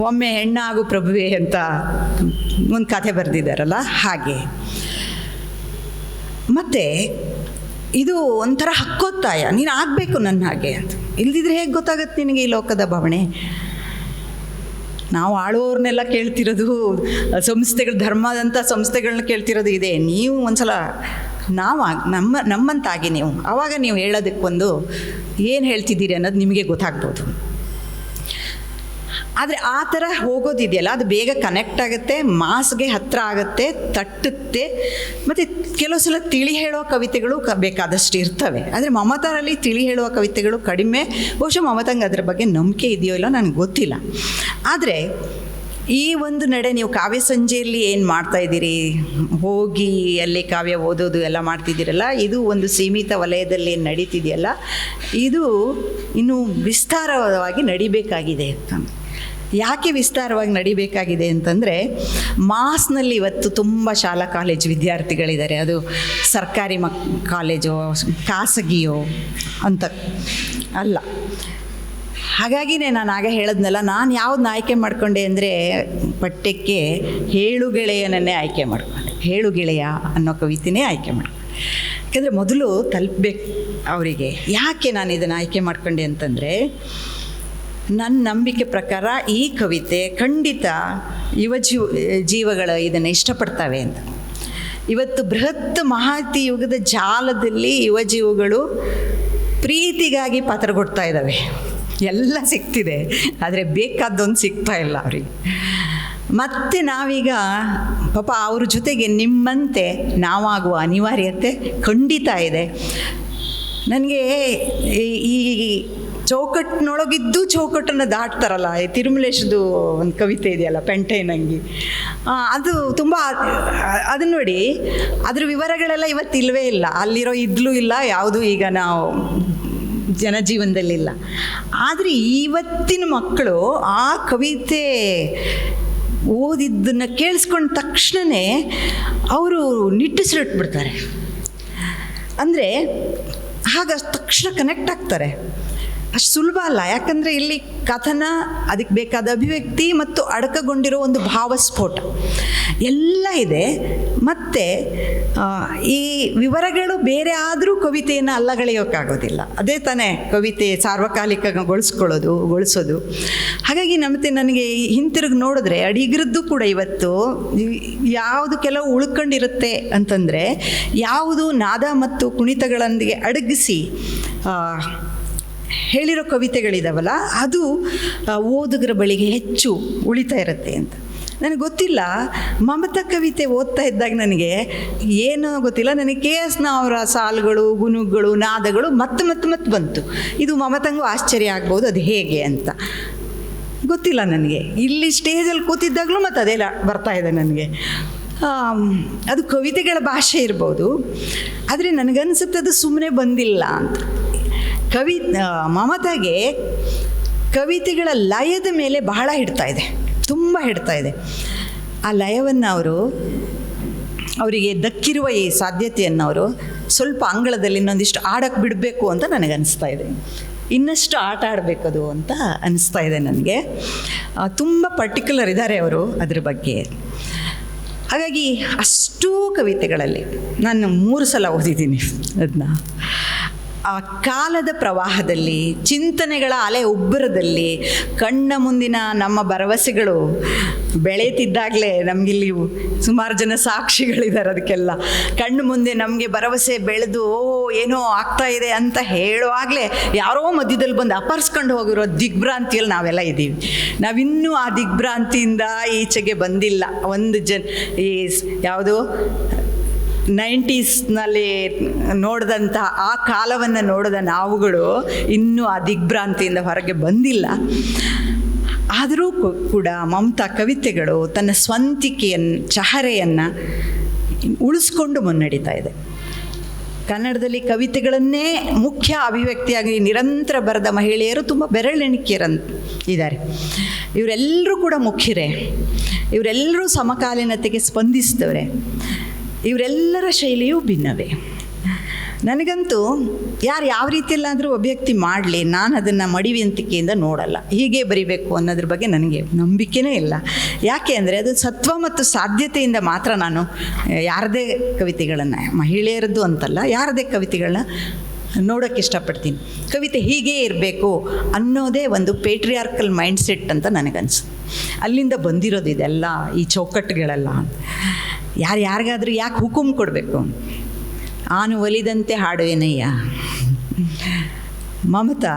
ಒಮ್ಮೆ ಹೆಣ್ಣಾಗು ಪ್ರಭುವೆ ಅಂತ ಒಂದು ಕಥೆ ಬರೆದಿದ್ದಾರಲ್ಲ ಹಾಗೆ. ಮತ್ತು ಇದು ಒಂಥರ ಹಕ್ಕೊತ್ತಾಯ. ನೀನು ಆಗಬೇಕು ನನ್ನ ಹಾಗೆ ಅಂತ. ಇಲ್ದಿದ್ರೆ ಹೇಗೆ ಗೊತ್ತಾಗತ್ತೆ ನಿನಗೆ ಈ ಲೋಕದ ಭಾವನೆ? ನಾವು ಆಳುವವ್ರನ್ನೆಲ್ಲ ಕೇಳ್ತಿರೋದು, ಸಂಸ್ಥೆಗಳು ಧರ್ಮದಂಥ ಸಂಸ್ಥೆಗಳನ್ನ ಕೇಳ್ತಿರೋದು ಇದೆ. ನೀವು ಒಂದ್ಸಲ ನಾವು ಆಗ್- ನಮ್ಮ, ನಮ್ಮಂತಾಗಿ ನೀವು ಆವಾಗ ನೀವು ಹೇಳೋದಕ್ಕೊಂದು ಏನು ಹೇಳ್ತಿದ್ದೀರಿ ಅನ್ನೋದು ನಿಮಗೆ ಗೊತ್ತಾಗ್ಬೋದು. ಆದರೆ ಆ ಥರ ಹೋಗೋದಿದೆಯಲ್ಲ, ಅದು ಬೇಗ ಕನೆಕ್ಟ್ ಆಗುತ್ತೆ ಮಾಸ್ಗೆ ಹತ್ತಿರ ಆಗುತ್ತೆ, ತಟ್ಟುತ್ತೆ. ಮತ್ತು ಕೆಲವು ಸಲ ತಿಳಿ ಹೇಳೋ ಕವಿತೆಗಳು ಕ, ಬೇಕಾದಷ್ಟು ಇರ್ತವೆ. ಆದರೆ ಮಮತಾರಲ್ಲಿ ತಿಳಿ ಹೇಳುವ ಕವಿತೆಗಳು ಕಡಿಮೆ. ಬಹುಶಃ ಮಮತಂಗೆ ಅದರ ಬಗ್ಗೆ ನಂಬಿಕೆ ಇದೆಯೋ ಇಲ್ಲ ನನಗೆ ಗೊತ್ತಿಲ್ಲ. ಆದರೆ ಈ ಒಂದು ನಡೆ ನೀವು ಕಾವ್ಯ ಸಂಜೆಯಲ್ಲಿ ಏನು ಮಾಡ್ತಾ ಇದ್ದೀರಿ? ಹೋಗಿ ಅಲ್ಲಿ ಕಾವ್ಯ ಓದೋದು ಎಲ್ಲ ಮಾಡ್ತಿದ್ದೀರಲ್ಲ, ಇದು ಒಂದು ಸೀಮಿತ ವಲಯದಲ್ಲಿ ಏನು ನಡೀತಿದೆಯಲ್ಲ, ಇದು ಇನ್ನೂ ವಿಸ್ತಾರವಾಗಿ ನಡಿಬೇಕಾಗಿದೆ ಅಂತ. ಯಾಕೆ ವಿಸ್ತಾರವಾಗಿ ನಡಿಬೇಕಾಗಿದೆ ಅಂತಂದರೆ ಮಾಸ್ನಲ್ಲಿ ಇವತ್ತು ತುಂಬ ಶಾಲಾ ಕಾಲೇಜು ವಿದ್ಯಾರ್ಥಿಗಳಿದ್ದಾರೆ. ಅದು ಸರ್ಕಾರಿ ಮಕ್, ಕಾಲೇಜೋ, ಖಾಸಗಿಯೋ ಅಂತ ಅಲ್ಲ. ಹಾಗಾಗಿನೇ ನಾನು ಆಗ ಹೇಳಿದ್ನಲ್ಲ, ನಾನು ಯಾವ್ದನ್ನ ಆಯ್ಕೆ ಮಾಡಿಕೊಂಡೆ ಅಂದರೆ ಪಠ್ಯಕ್ಕೆ ಹೇಳು ಗೆಳೆಯನನ್ನೇ ಆಯ್ಕೆ ಮಾಡಿಕೊಂಡೆ. ಹೇಳು ಗೆಳೆಯ ಅನ್ನೋ ಕವಿತೆನೇ ಆಯ್ಕೆ ಮಾಡಿಕೊಂಡೆ. ಯಾಕೆಂದರೆ ಮೊದಲು ತಲುಪಬೇಕು ಅವರಿಗೆ. ಯಾಕೆ ನಾನು ಇದನ್ನು ಆಯ್ಕೆ ಮಾಡಿಕೊಂಡೆ ಅಂತಂದರೆ ನನ್ನ ನಂಬಿಕೆ ಪ್ರಕಾರ ಈ ಕವಿತೆ ಖಂಡಿತ ಯುವ ಜೀವ, ಜೀವಗಳು ಇದನ್ನು ಇಷ್ಟಪಡ್ತವೆ ಅಂತ. ಇವತ್ತು ಬೃಹತ್ ಮಹಾತಿ ಯುಗದ ಜಾಲದಲ್ಲಿ ಯುವ ಜೀವಗಳು ಪ್ರೀತಿಗಾಗಿ ಪಾತ್ರಗೊಡ್ತಾ ಇದ್ದಾವೆ ಎಲ್ಲ ಸಿಗ್ತಿದೆ ಆದರೆ ಬೇಕಾದ್ದೊಂದು ಸಿಗ್ತಾ ಇಲ್ಲ ಅವ್ರಿಗೆ. ಮತ್ತು ನಾವೀಗ ಪಾಪ ಅವ್ರ ಜೊತೆಗೆ ನಿಮ್ಮಂತೆ ನಾವಾಗುವ ಅನಿವಾರ್ಯತೆ ಖಂಡಿತ ಇದೆ. ನನಗೆ ಈ ಚೌಕಟ್ಟಿನೊಳಗಿದ್ದು ಚೌಕಟ್ಟನ್ನು ದಾಟ್ತಾರಲ್ಲ ತಿರುಮಲೇಶದು ಒಂದು ಕವಿತೆ ಇದೆಯಲ್ಲ ಪೆಂಟೈನಂಗಿ ಅದು ತುಂಬ ಅದನ್ನ ನೋಡಿ, ಅದ್ರ ವಿವರಗಳೆಲ್ಲ ಇವತ್ತು ಇಲ್ಲವೇ ಇಲ್ಲ. ಅಲ್ಲಿರೋ ಇದ್ಲೂ ಇಲ್ಲ, ಯಾವುದು ಈಗ ನಾವು ಜನಜೀವನದಲ್ಲಿಲ್ಲ. ಆದರೆ ಇವತ್ತಿನ ಮಕ್ಕಳು ಆ ಕವಿತೆ ಓದಿದ್ದನ್ನು ಕೇಳಿಸ್ಕೊಂಡ ತಕ್ಷಣವೇ ಅವರು ನಿಟ್ಟುಸಿರಿಟ್ಬಿಡ್ತಾರೆ. ಅಂದರೆ ಹಾಗ ತಕ್ಷಣ ಕನೆಕ್ಟ್ ಆಗ್ತಾರೆ. ಅಷ್ಟು ಸುಲಭ ಅಲ್ಲ. ಯಾಕಂದರೆ ಇಲ್ಲಿ ಕಥನ, ಅದಕ್ಕೆ ಬೇಕಾದ ಅಭಿವ್ಯಕ್ತಿ ಮತ್ತು ಅಡಕಗೊಂಡಿರೋ ಒಂದು ಭಾವಸ್ಫೋಟ ಎಲ್ಲ ಇದೆ. ಮತ್ತು ಈ ವಿವರಗಳು ಬೇರೆ ಆದರೂ ಕವಿತೆಯನ್ನು ಅಲ್ಲಗಳೆಯೋಕ್ಕಾಗೋದಿಲ್ಲ. ಅದೇ ತಾನೇ ಕವಿತೆ ಸಾರ್ವಕಾಲಿಕಗೊಳಿಸ್ಕೊಳ್ಳೋದು, ಗೊಳಿಸೋದು. ಹಾಗಾಗಿ ನಮಗೆ ನನಗೆ ಹಿಂತಿರುಗಿ ನೋಡಿದ್ರೆ, ಅಡಿಗರದ್ದು ಕೂಡ ಇವತ್ತು ಯಾವುದು ಕೆಲವು ಉಳ್ಕೊಂಡಿರುತ್ತೆ ಅಂತಂದರೆ, ಯಾವುದು ನಾದ ಮತ್ತು ಕುಣಿತಗಳೊಂದಿಗೆ ಅಡಗಿಸಿ ಹೇಳಿರೋ ಕವಿತೆಗಳಿದಾವಲ್ಲ, ಅದು ಓದುಗರ ಬಳಿಗೆ ಹೆಚ್ಚು ಉಳಿತಾ ಇರುತ್ತೆ ಅಂತ. ನನಗೆ ಗೊತ್ತಿಲ್ಲ, ಮಮತಾ ಕವಿತೆ ಓದ್ತಾ ಇದ್ದಾಗ ನನಗೆ ಏನೋ ಗೊತ್ತಿಲ್ಲ. ನನಗೆ ಕೆ ಎಸ್ನ ಅವರ ಸಾಲುಗಳು ಗುನುಗಳು ನಾದಗಳು ಮತ್ತೆ ಮತ್ತೆ ಮತ್ತೆ ಬಂತು. ಇದು ಮಮತಂಗೂ ಆಶ್ಚರ್ಯ ಆಗ್ಬೋದು, ಅದು ಹೇಗೆ ಅಂತ. ಗೊತ್ತಿಲ್ಲ ನನಗೆ. ಇಲ್ಲಿ ಸ್ಟೇಜಲ್ಲಿ ಕೂತಿದ್ದಾಗಲೂ ಮತ್ತು ಅದೇ ಬರ್ತಾ ಇದೆ ನನಗೆ. ಅದು ಕವಿತೆಗಳ ಭಾಷೆ ಇರ್ಬೋದು. ಆದರೆ ನನಗನ್ಸುತ್ತೆ ಅದು ಸುಮ್ಮನೆ ಬಂದಿಲ್ಲ ಅಂತ. ಕವಿ ಮಮತಾಗೆ ಕವಿತೆಗಳ ಲಯದ ಮೇಲೆ ಬಹಳ ಹಿಡ್ತಾ ಇದೆ. ತುಂಬ ಹಿಡ್ತಾ ಇದೆ. ಆ ಲಯವನ್ನು ಅವರು, ಅವರಿಗೆ ದಕ್ಕಿರುವ ಈ ಸಾಧ್ಯತೆಯನ್ನು ಅವರು ಸ್ವಲ್ಪ ಅಂಗಳದಲ್ಲಿ ಇನ್ನೊಂದಿಷ್ಟು ಆಡಕ್ಕೆ ಬಿಡಬೇಕು ಅಂತ ನನಗನ್ನಿಸ್ತಾ ಇದೆ. ಇನ್ನಷ್ಟು ಆಟ ಆಡಬೇಕದು ಅಂತ ಅನಿಸ್ತಾ ಇದೆ ನನಗೆ. ತುಂಬ ಪರ್ಟಿಕ್ಯುಲರ್ ಇದ್ದಾರೆ ಅವರು ಅದ್ರ ಬಗ್ಗೆ. ಹಾಗಾಗಿ ಅಷ್ಟೂ ಕವಿತೆಗಳಲ್ಲಿ ನಾನು ಮೂರು ಸಲ ಓದಿದ್ದೀನಿ ಅದನ್ನ ಆ ಕಾಲದ ಪ್ರವಾಹದಲ್ಲಿ, ಚಿಂತನೆಗಳ ಅಲೆ ಉಬ್ಬರದಲ್ಲಿ, ಕಣ್ಣ ಮುಂದಿನ ನಮ್ಮ ಭರವಸೆಗಳು ಬೆಳೆಯುತ್ತಿದ್ದಾಗಲೇ ನಮಗಿಲ್ಲಿ ಸುಮಾರು ಜನ ಸಾಕ್ಷಿಗಳಿದ್ದಾರೆ ಅದಕ್ಕೆಲ್ಲ. ಕಣ್ಣು ಮುಂದೆ ನಮಗೆ ಭರವಸೆ ಬೆಳೆದು, ಓ, ಏನೋ ಆಗ್ತಾ ಇದೆ ಅಂತ ಹೇಳುವಾಗಲೇ ಯಾರೋ ಮಧ್ಯದಲ್ಲಿ ಬಂದು ಅಪರ್ಸ್ಕೊಂಡು ಹೋಗಿರೋ ದಿಗ್ಭ್ರಾಂತಿಯಲ್ಲಿ ನಾವೆಲ್ಲ ಇದ್ದೀವಿ. ನಾವಿನ್ನೂ ಆ ದಿಗ್ಭ್ರಾಂತಿಯಿಂದ ಈಚೆಗೆ ಬಂದಿಲ್ಲ. ಒಂದು ಜನ್ ಈ ಯಾವುದು ನೈಂಟೀಸ್ನಲ್ಲಿ ನೋಡಿದಂಥ ಆ ಕಾಲವನ್ನು ನೋಡಿದ ನಾವುಗಳು ಇನ್ನೂ ಆ ದಿಗ್ಭ್ರಾಂತಿಯಿಂದ ಹೊರಗೆ ಬಂದಿಲ್ಲ. ಆದರೂ ಕೂಡ ಮಮತಾ ಕವಿತೆಗಳು ತನ್ನ ಸ್ವಂತಿಕೆಯನ್ನು ಚಹರೆಯನ್ನು ಉಳಿಸ್ಕೊಂಡು ಮುನ್ನಡೀತಾ ಇದೆ. ಕನ್ನಡದಲ್ಲಿ ಕವಿತೆಗಳನ್ನೇ ಮುಖ್ಯ ಅಭಿವ್ಯಕ್ತಿಯಾಗಿ ನಿರಂತರ ಬರೆದ ಮಹಿಳೆಯರು ತುಂಬ ಬೆರಳೆಣಿಕೆಯರಂತ ಇದ್ದಾರೆ. ಇವರೆಲ್ಲರೂ ಕೂಡ ಮುಖ್ಯರೇ. ಇವರೆಲ್ಲರೂ ಸಮಕಾಲೀನತೆಗೆ ಸ್ಪಂದಿಸಿದವರೆ. ಇವರೆಲ್ಲರ ಶೈಲಿಯೂ ಭಿನ್ನವೇ. ನನಗಂತೂ ಯಾರು ಯಾವ ರೀತಿಯಲ್ಲಾದರೂ ಅಭ್ಯಕ್ತಿ ಮಾಡಲಿ, ನಾನು ಅದನ್ನು ಮಡಿವಂತಿಕೆಯಿಂದ ನೋಡಲ್ಲ. ಹೀಗೆ ಬರಿಬೇಕು ಅನ್ನೋದ್ರ ಬಗ್ಗೆ ನನಗೆ ನಂಬಿಕೆನೇ ಇಲ್ಲ. ಯಾಕೆ ಅಂದರೆ ಅದು ಸತ್ವ ಮತ್ತು ಸಾಧ್ಯತೆಯಿಂದ ಮಾತ್ರ ನಾನು ಯಾರದೇ ಕವಿತೆಗಳನ್ನು, ಮಹಿಳೆಯರದ್ದು ಅಂತಲ್ಲ, ಯಾರದೇ ಕವಿತೆಗಳನ್ನ ನೋಡೋಕ್ಕೆ ಇಷ್ಟಪಡ್ತೀನಿ. ಕವಿತೆ ಹೀಗೇ ಇರಬೇಕು ಅನ್ನೋದೇ ಒಂದು ಪೇಟ್ರಿಯಾರ್ಕಲ್ ಮೈಂಡ್ಸೆಟ್ ಅಂತ ನನಗನ್ಸುತ್ತೆ ಅಲ್ಲಿಂದ ಬಂದಿರೋದು ಇದೆಲ್ಲ, ಈ ಚೌಕಟ್ಟುಗಳೆಲ್ಲ. ಯಾರು ಯಾರಿಗಾದರೂ ಯಾಕೆ ಹುಕುಮ್ ಕೊಡಬೇಕು? ಆನು ಒಲಿದಂತೆ ಹಾಡುವೇನಯ್ಯ ಮಮತಾ,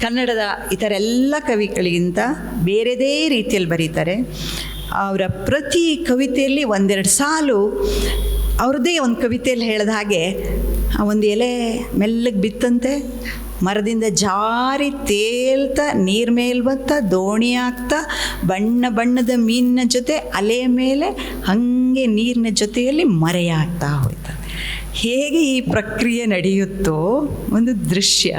ಕನ್ನಡದ ಇತರ ಎಲ್ಲ ಕವಿಗಳಿಗಿಂತ ಬೇರೆದೇ ರೀತಿಯಲ್ಲಿ ಬರೀತಾರೆ. ಅವರ ಪ್ರತಿ ಕವಿತೆಯಲ್ಲಿ ಒಂದೆರಡು ಸಾಲು ಅವ್ರದ್ದೇ ಒಂದು ಕವಿತೆಯಲ್ಲಿ ಹೇಳಿದ ಹಾಗೆ ಒಂದು ಎಲೆ ಮೆಲ್ಲಗೆ ಬಿತ್ತಂತೆ ಮರದಿಂದ ಜಾರಿ ತೇಲ್ತಾ, ನೀರು ಮೇಲೆ ದೋಣಿ ಆಗ್ತಾ, ಬಣ್ಣ ಬಣ್ಣದ ಮೀನಿನ ಜೊತೆ ಅಲೆ ಮೇಲೆ ಹಾಗೆ ನೀರಿನ ಜೊತೆಯಲ್ಲಿ ಮರೆಯಾಗ್ತಾ ಹೋಯ್ತದೆ ಹೇಗೆ ಈ ಪ್ರಕ್ರಿಯೆ ನಡೆಯುತ್ತೋ ಒಂದು ದೃಶ್ಯ.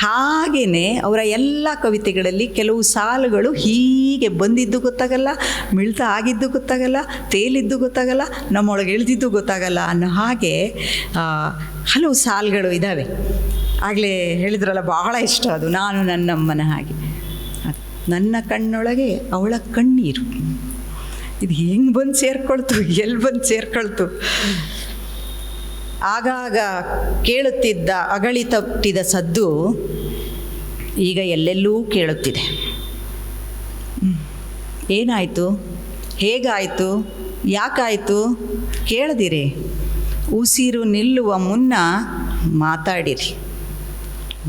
ಹಾಗೆಯೇ ಅವರ ಎಲ್ಲ ಕವಿತೆಗಳಲ್ಲಿ ಕೆಲವು ಸಾಲುಗಳು ಹೀಗೆ ಬಂದಿದ್ದು ಗೊತ್ತಾಗಲ್ಲ ಮಿಳಿತ ಆಗಿದ್ದು ಗೊತ್ತಾಗಲ್ಲ, ತೇಲಿದ್ದು ಗೊತ್ತಾಗಲ್ಲ, ನಮ್ಮೊಳಗೆ ಇಳಿದಿದ್ದು ಗೊತ್ತಾಗಲ್ಲ ಅನ್ನೋ ಹಾಗೆ ಹಲವು ಸಾಲುಗಳು ಇದ್ದಾವೆ ಆಗಲೇ ಹೇಳಿದ್ರಲ್ಲ, ಬಹಳ ಇಷ್ಟ ಅದು. ನಾನು ನನ್ನಮ್ಮನ ಹಾಗೆ. ನನ್ನ ಕಣ್ಣೊಳಗೆ ಅವಳ ಕಣ್ಣೀರು. ಇದು ಹೆಂಗೆ ಬಂದು ಸೇರ್ಕೊಳ್ತು ಎಲ್ಲಿ ಬಂದು ಸೇರ್ಕೊಳ್ತು? ಆಗಾಗ ಕೇಳುತ್ತಿದ್ದ, ಅಗಳಿ ತಪ್ಪಿದ ಸದ್ದು ಈಗ ಎಲ್ಲೆಲ್ಲೂ ಕೇಳುತ್ತಿದೆ. ಏನಾಯಿತು? ಹೇಗಾಯಿತು? ಯಾಕಾಯಿತು? ಕೇಳದಿರಿ. ಉಸಿರು ನಿಲ್ಲುವ ಮುನ್ನ ಮಾತಾಡಿರಿ.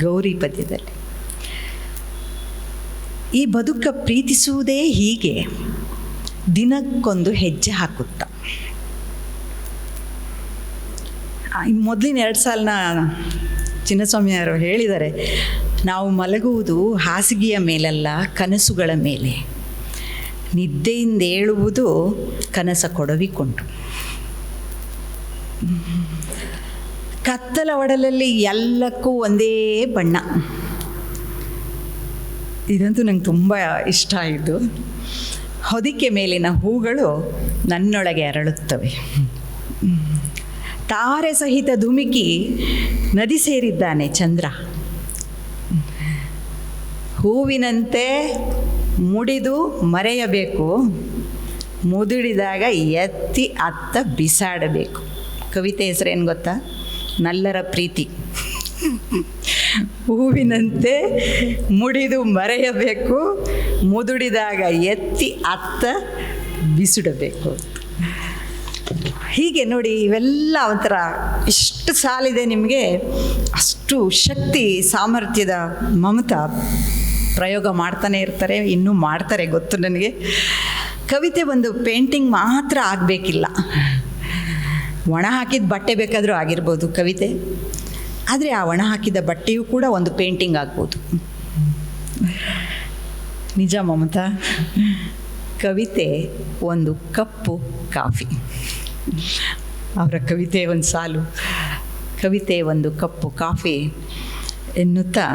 ಗೌರಿ ಪದ್ಯದಲ್ಲಿ. ಈ ಬದುಕ ಪ್ರೀತಿಸುವುದೇ ಹೀಗೆ, ದಿನಕ್ಕೊಂದು ಹೆಜ್ಜೆ ಹಾಕುತ್ತಾ. ಮೊದಲಿನ ಎರಡು ಸಾಲನ ಚಿನ್ನಸ್ವಾಮಿಯವರು ಹೇಳಿದ್ದಾರೆ ನಾವು ಮಲಗುವುದು ಹಾಸಿಗೆಯ ಮೇಲಲ್ಲ, ಕನಸುಗಳ ಮೇಲೆ. ನಿದ್ದೆಯಿಂದ ಏಳುವುದು ಕನಸ ಕೊಡವಿಕೊಂಡು ಕತ್ತಲ ಒಡಲಲ್ಲಿ ಎಲ್ಲಕ್ಕೂ ಒಂದೇ ಬಣ್ಣ. ಇದಂತೂ ನಂಗೆ ತುಂಬ ಇಷ್ಟ ಆಯಿತು. ಹೊದಿಕೆ ಮೇಲಿನ ಹೂಗಳು ನನ್ನೊಳಗೆ ಅರಳುತ್ತವೆ. ತಾರೆ ಸಹಿತ ಧುಮುಕಿ ನದಿ ಸೇರಿದ್ದಾನೆ ಚಂದ್ರ. ಹೂವಿನಂತೆ ಮುಡಿದು ಮರೆಯಬೇಕು. ಮುದುಡಿದಾಗ ಎತ್ತಿ ಅತ್ತ ಬಿಸಾಡಬೇಕು. ಕವಿತೆ ಹೆಸರೇನು ಗೊತ್ತಾ? ನಲ್ಲರ ಪ್ರೀತಿ. ಹೂವಿನಂತೆ ಮುಡಿದು ಮರೆಯಬೇಕು, ಮುದುಡಿದಾಗ ಎತ್ತಿ ಅತ್ತ ಬಿಸಿಡಬೇಕು. ಹೀಗೆ ನೋಡಿ ಇವೆಲ್ಲ ಒಂಥರ ಎಷ್ಟು ಸಾಲಿದೆ ನಿಮಗೆ, ಅಷ್ಟು ಶಕ್ತಿ, ಸಾಮರ್ಥ್ಯದ ಮಮತಾ ಪ್ರಯೋಗ ಮಾಡ್ತಾನೆ ಇರ್ತಾರೆ, ಇನ್ನೂ ಮಾಡ್ತಾರೆ ಗೊತ್ತು ನನಗೆ. ಕವಿತೆ ಒಂದು ಪೇಂಟಿಂಗ್ ಮಾತ್ರ ಆಗಬೇಕಿಲ್ಲ. ಒಣ ಹಾಕಿದ ಬಟ್ಟೆ ಬೇಕಾದರೂ ಆಗಿರ್ಬೋದು ಕವಿತೆ. ಆದರೆ ಆ ಒಣ ಹಾಕಿದ ಬಟ್ಟೆಯೂ ಕೂಡ ಒಂದು ಪೇಂಟಿಂಗ್ ಆಗ್ಬೋದು. ನಿಜ ಮಮತಾ? ಕವಿತೆ ಒಂದು ಕಪ್ಪು ಕಾಫಿ. ಅವರ ಕವಿತೆ ಒಂದು ಸಾಲು. ಕವಿತೆ ಒಂದು ಕಪ್ಪು ಕಾಫಿ ಎನ್ನುತ್ತಾ,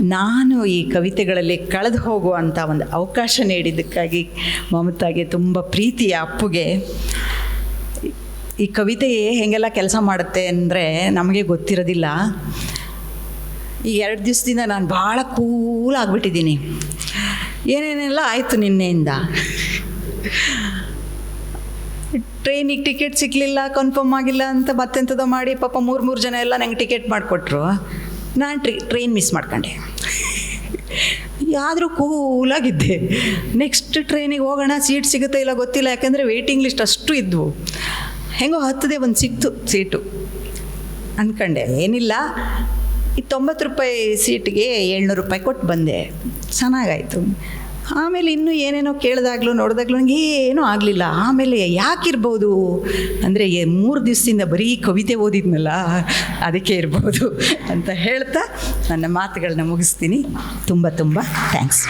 ನಾನು ಈ ಕವಿತೆಗಳಲ್ಲಿ ಕಳೆದು ಹೋಗುವಂಥ ಒಂದು ಅವಕಾಶ ನೀಡಿದ್ದಕ್ಕಾಗಿ ಮಮತಾಗೆ ತುಂಬ ಪ್ರೀತಿಯ ಅಪ್ಪುಗೆ ಈ ಕವಿತೆ ಹೇಗೆಲ್ಲ ಕೆಲಸ ಮಾಡುತ್ತೆ ಅಂದರೆ ನಮಗೆ ಗೊತ್ತಿರೋದಿಲ್ಲ. ಈ ಎರಡು ದಿವಸದಿಂದ ನಾನು ಭಾಳ ಕೂಲ್ ಆಗಿಬಿಟ್ಟಿದ್ದೀನಿ. ಏನೇನೆಲ್ಲ ಆಯಿತು ನಿನ್ನೆಯಿಂದ? ಟ್ರೈನಿಗೆ ಟಿಕೆಟ್ ಸಿಗಲಿಲ್ಲ ಕನ್ಫರ್ಮ್ ಆಗಿಲ್ಲ ಅಂತ ಮತ್ತೆಂಥದೋ ಮಾಡಿ ಪಾಪ ಮೂರು ಮೂರು ಜನ ಎಲ್ಲ ನಂಗೆ ಟಿಕೆಟ್ ಮಾಡಿಕೊಟ್ರು. ನಾನು ಟ್ರಿ, ಟ್ರೈನ್ ಮಿಸ್ ಮಾಡ್ಕೊಂಡೆ. ಆದರೂ ಕೂಲಾಗಿದ್ದೆ ನೆಕ್ಸ್ಟ್ ಟ್ರೈನಿಗೆ ಹೋಗೋಣ, ಸೀಟ್ ಸಿಗುತ್ತೆ ಇಲ್ಲ ಗೊತ್ತಿಲ್ಲ, ಯಾಕೆಂದರೆ ವೆಯ್ಟಿಂಗ್ ಲಿಸ್ಟ್ ಅಷ್ಟು ಇದ್ವು. ಹೆಂಗೋ ಹತ್ತದೆ ಒಂದು ಸಿಕ್ತು ಸೀಟು. ಅಂದ್ಕೊಂಡೆ ಏನಿಲ್ಲ. ಈ ತೊಂಬತ್ತು ರೂಪಾಯಿ ಸೀಟಿಗೆ ಏಳ್ನೂರು ರೂಪಾಯಿ ಕೊಟ್ಟು ಬಂದೆ. ಚೆನ್ನಾಗಾಯಿತು. ಆಮೇಲೆ ಇನ್ನೂ ಏನೇನೋ ಕೇಳಿದಾಗ್ಲೂ ನೋಡಿದಾಗ್ಲೂ ನನಗೆ ಏನೂ ಆಗಲಿಲ್ಲ. ಆಮೇಲೆ ಯಾಕಿರ್ಬೋದು? ಅಂದರೆ ಮೂರು ದಿವಸದಿಂದ ಬರೀ ಕವಿತೆ ಓದಿದ್ನಲ್ಲ, ಅದಕ್ಕೆ ಇರ್ಬೋದು ಅಂತ ಹೇಳ್ತಾ ನನ್ನ ಮಾತುಗಳನ್ನ ಮುಗಿಸ್ತೀನಿ. ತುಂಬ ತುಂಬ ಥ್ಯಾಂಕ್ಸ್.